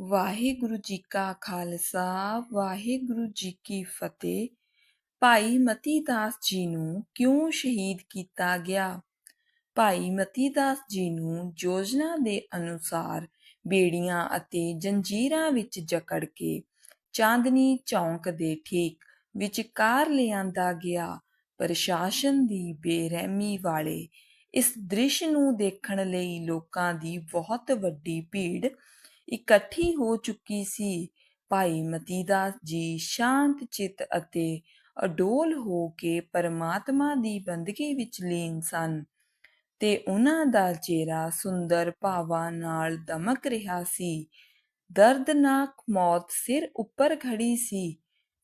ਵਾਹਿਗੁਰੂ ਜੀ ਕਾ ਖਾਲਸਾ, ਵਾਹਿਗੁਰੂ ਜੀ ਕੀ ਫਤਿਹ। ਭਾਈ ਮਤੀ ਦਾਸ ਜੀ ਨੂੰ ਕਿਉਂ ਸ਼ਹੀਦ ਕੀਤਾ ਗਿਆ? ਭਾਈ ਮਤੀ ਦਾਸ ਜੀ ਨੂੰ ਯੋਜਨਾ ਦੇ ਅਨੁਸਾਰ ਬੇੜੀਆਂ ਅਤੇ ਜੰਜੀਰਾਂ ਵਿੱਚ ਜਕੜ ਕੇ ਚਾਂਦਨੀ ਚੌਂਕ ਦੇ ਠੀਕ ਵਿਚਕਾਰ ਲਿਆਂਦਾ ਗਿਆ। ਪ੍ਰਸ਼ਾਸਨ ਦੀ ਬੇਰਹਿਮੀ ਵਾਲੇ ਇਸ ਦ੍ਰਿਸ਼ ਨੂੰ ਦੇਖਣ ਲਈ ਲੋਕਾਂ ਦੀ ਬਹੁਤ ਵੱਡੀ ਭੀੜ ਇਕੱਠੀ ਹੋ ਚੁੱਕੀ ਸੀ। ਭਾਈ ਮਤੀਦਾਸ ਜੀ ਸ਼ਾਂਤ ਚਿੱਤ ਅਤੇ ਅਡੋਲ ਹੋ ਕੇ ਪਰਮਾਤਮਾ ਦੀ ਬੰਦਗੀ ਵਿੱਚ ਲੀਨ ਸਨ ਤੇ ਉਹਨਾਂ ਦਾ ਚਿਹਰਾ ਸੁੰਦਰ ਭਾਵਾਂ ਨਾਲ ਦਮਕ ਰਿਹਾ ਸੀ। ਦਰਦਨਾਕ ਮੌਤ ਸਿਰ ਉੱਪਰ ਖੜੀ ਸੀ,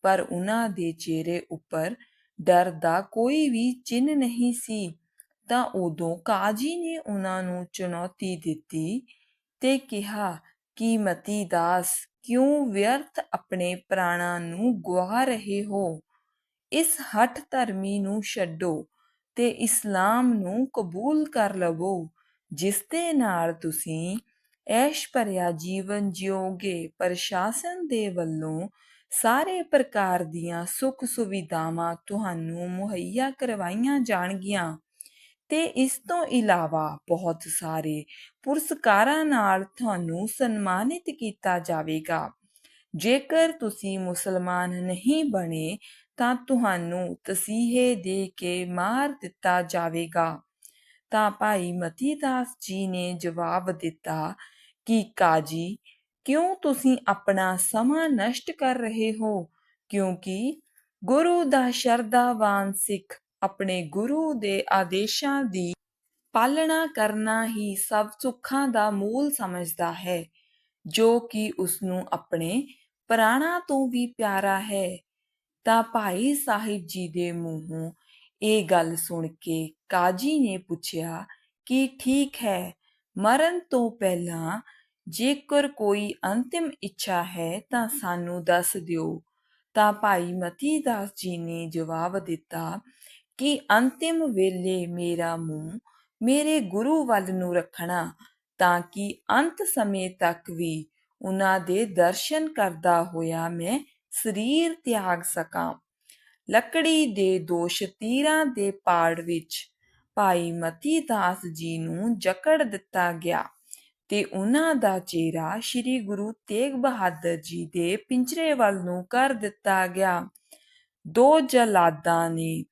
ਪਰ ਉਹਨਾਂ ਦੇ ਚਿਹਰੇ ਉੱਪਰ ਡਰ ਦਾ ਕੋਈ ਵੀ ਚਿੰਨ ਨਹੀਂ ਸੀ। ਤਾਂ ਉਦੋਂ ਕਾਜੀ ਨੇ ਉਹਨਾਂ ਨੂੰ ਚੁਣੌਤੀ ਦਿੱਤੀ ਤੇ ਕਿਹਾ ਕਿ ਦਾਸ ਕਿਉਂ ਵਿਅਰਥ ਆਪਣੇ ਪ੍ਰਾਣਾਂ ਨੂੰ ਗਵਾ ਰਹੇ ਹੋ? ਇਸ ਹੱਠ ਧਰਮੀ ਨੂੰ ਛੱਡੋ ਤੇ ਇਸਲਾਮ ਨੂੰ ਕਬੂਲ ਕਰ ਲਵੋ, ਜਿਸ ਦੇ ਨਾਲ ਤੁਸੀਂ ਐਸ਼ ਭਰਿਆ ਜੀਵਨ ਜਿਓਗੇ। ਪ੍ਰਸ਼ਾਸਨ ਦੇ ਵੱਲੋਂ ਸਾਰੇ ਪ੍ਰਕਾਰ ਦੀਆਂ ਸੁੱਖ ਸੁਵਿਧਾਵਾਂ ਤੁਹਾਨੂੰ ਮੁਹੱਈਆ ਕਰਵਾਈਆਂ ਜਾਣਗੀਆਂ। ਤੇ ਇਸ ਤੋਂ ਇਲਾਵਾ ਬਹੁਤ ਸਾਰੇ ਪੁਰਸਕਾਰਾਂ ਨਾਲ ਤੁਹਾਨੂੰ ਸਨਮਾਨਿਤ ਕੀਤਾ ਜਾਵੇਗਾ। ਜੇਕਰ ਤੁਸੀਂ ਮੁਸਲਮਾਨ ਨਹੀਂ ਬਣੇ, ਤਾਂ ਤੁਹਾਨੂੰ ਤਸੀਹੇ ਦੇ ਕੇ ਮਾਰ ਦਿੱਤਾ ਜਾਵੇਗਾ। ਤਾਂ ਭਾਈ ਮਤੀ ਦਾਸ ਜੀ ਨੇ ਜਵਾਬ ਦਿੱਤਾ ਕਿ, ਕਾਜੀ, ਕਿਉਂ ਤੁਸੀਂ ਆਪਣਾ ਸਮਾਂ ਨਸ਼ਟ ਕਰ ਰਹੇ ਹੋ? ਕਿਉਂਕਿ ਗੁਰੂ ਦਾ ਸ਼ਰਧਾਵਾਨ ਸਿੱਖ ਆਪਣੇ ਗੁਰੂ ਦੇ ਆਦੇਸ਼ਾਂ ਦੀ ਪਾਲਣਾ ਕਰਨਾ ਹੀ ਸਭ ਸੁੱਖਾਂ ਦਾ ਮੂਲ ਸਮਝਦਾ ਹੈ, ਜੋ ਕਿ ਉਸ ਨੂੰ ਆਪਣੇ ਪ੍ਰਾਣਾਂ ਤੋਂ ਵੀ ਪਿਆਰਾ ਹੈ। ਤਾਂ ਭਾਈ ਸਾਹਿਬ ਜੀ ਦੇ ਮੂੰਹੋਂ ਇਹ ਗੱਲ ਸੁਣ ਕੇ ਕਾਜੀ ਨੇ ਪੁੱਛਿਆ ਕਿ ਠੀਕ ਹੈ, ਮਰਨ ਤੋਂ ਪਹਿਲਾਂ ਜੇਕਰ ਕੋਈ ਅੰਤਿਮ ਇੱਛਾ ਹੈ ਤਾਂ ਸਾਨੂੰ ਦੱਸ ਦਿਓ। ਤਾਂ ਭਾਈ ਮਤੀ ਦਾਸ ਜੀ ਨੇ ਜਵਾਬ ਦਿੱਤਾ ਕਿ ਅੰਤਿਮ ਵੇਲੇ ਮੇਰਾ ਮੂੰਹ ਮੇਰੇ ਗੁਰੂ ਵੱਲ ਨੂੰ ਰੱਖਣਾ, ਤਾਂ ਕਿ ਅੰਤ ਸਮੇਂ ਤੱਕ ਵੀ ਉਹਨਾਂ ਦੇ ਦਰਸ਼ਨ ਕਰਦਾ ਹੋਇਆ ਮੈਂ ਸਰੀਰ ਤਿਆਗ ਸਕਾਂ। ਲੱਕੜੀ ਦੇ ਦੋ ਸ਼ਤੀਰਾਂ ਦੇ ਪਾੜ ਵਿੱਚ ਭਾਈ ਮਤੀ ਦਾਸ ਜੀ ਨੂੰ ਜਕੜ ਦਿੱਤਾ ਗਿਆ ਤੇ ਉਹਨਾਂ ਦਾ ਚਿਹਰਾ ਸ੍ਰੀ ਗੁਰੂ ਤੇਗ ਬਹਾਦਰ ਜੀ ਦੇ ਪਿੰਜਰੇ ਵੱਲ ਨੂੰ ਕਰ ਦਿੱਤਾ ਗਿਆ। ਦੋ ਜਲਾਦਾਂ ਨੇ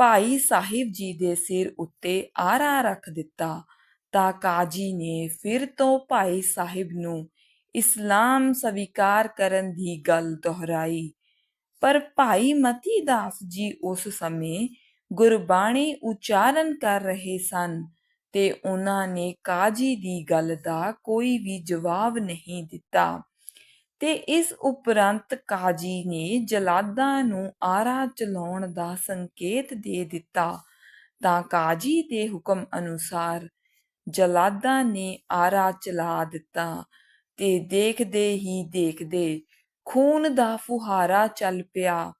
ਭਾਈ ਸਾਹਿਬ ਜੀ ਦੇ ਸਿਰ ਉੱਤੇ ਆਰਾ ਰੱਖ ਦਿੱਤਾ ਤਾਂ ਕਾਜੀ ਨੇ ਫਿਰ ਤੋਂ ਭਾਈ ਸਾਹਿਬ ਨੂੰ ਇਸਲਾਮ ਸਵੀਕਾਰ ਕਰਨ ਦੀ ਗੱਲ ਦੁਹਰਾਈ। ਪਰ ਭਾਈ ਮਤੀ ਦਾਸ ਜੀ ਉਸ ਸਮੇਂ ਗੁਰਬਾਣੀ ਉਚਾਰਨ ਕਰ ਰਹੇ ਸਨ ਤੇ ਉਹਨਾਂ ਨੇ ਕਾਜੀ ਦੀ ਗੱਲ ਦਾ ਕੋਈ ਵੀ ਜਵਾਬ ਨਹੀਂ ਦਿੱਤਾ। ਤੇ ਇਸ ਉਪਰੰਤ ਕਾਜੀ ਨੇ ਜਲਾਦਾਂ ਨੂੰ ਆਰਾ ਚਲਾਉਣ ਦਾ ਸੰਕੇਤ ਦੇ ਦਿੱਤਾ। ਤਾਂ ਕਾਜੀ ਦੇ ਹੁਕਮ ਅਨੁਸਾਰ ਜਲਾਦਾਂ ਨੇ ਆਰਾ ਚਲਾ ਦਿੱਤਾ ਤੇ ਦੇਖਦੇ ਹੀ ਦੇਖਦੇ ਖੂਨ ਦਾ ਫੁਹਾਰਾ ਚੱਲ ਪਿਆ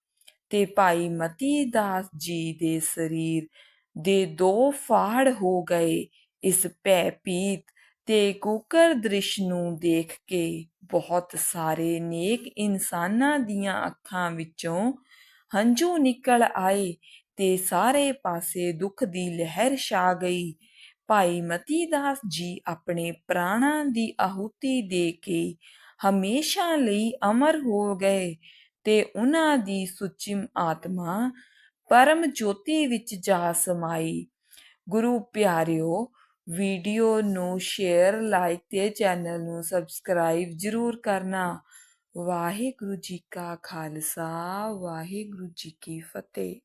ਤੇ ਭਾਈ ਮਤੀ ਦਾਸ ਜੀ ਦੇ ਸਰੀਰ ਦੇ ਦੋ ਫਾੜ ਹੋ ਗਏ। ਇਸ ਭੈ ਪੀਤ ਤੇ ਕੁਕਰ ਦ੍ਰਿਸ਼ ਨੂੰ ਦੇਖ ਕੇ ਬਹੁਤ ਸਾਰੇ ਨੇਕ ਇਨਸਾਨਾਂ ਦੀਆਂ ਅੱਖਾਂ ਵਿੱਚੋਂ ਹੰਝੂ ਨਿਕਲ ਆਏ ਤੇ ਸਾਰੇ ਪਾਸੇ ਦੁੱਖ ਦੀ ਲਹਿਰ ਛਾ ਗਈ। ਭਾਈ ਮਤੀ ਦਾਸ ਜੀ ਆਪਣੇ ਪ੍ਰਾਣਾਂ ਦੀ ਆਹੂਤੀ ਦੇ ਕੇ ਹਮੇਸ਼ਾ ਲਈ ਅਮਰ ਹੋ ਗਏ ਤੇ ਉਹਨਾਂ ਦੀ ਸੁਚਿਮ ਆਤਮਾ ਪਰਮ ਜੋਤੀ ਵਿੱਚ ਜਾ ਸਮਾਈ। ਗੁਰੂ ਪਿਆਰਿਓ ਵੀਡੀਓ ਨੂੰ ਸ਼ੇਅਰ, ਲਾਈਕ ਤੇ ਚੈਨਲ ਨੂੰ ਸਬਸਕ੍ਰਾਈਬ ਜ਼ਰੂਰ ਕਰਨਾ। ਵਾਹਿਗੁਰੂ ਜੀ ਕਾ ਖਾਲਸਾ, ਵਾਹਿਗੁਰੂ ਜੀ ਕੀ ਫਤਿਹ।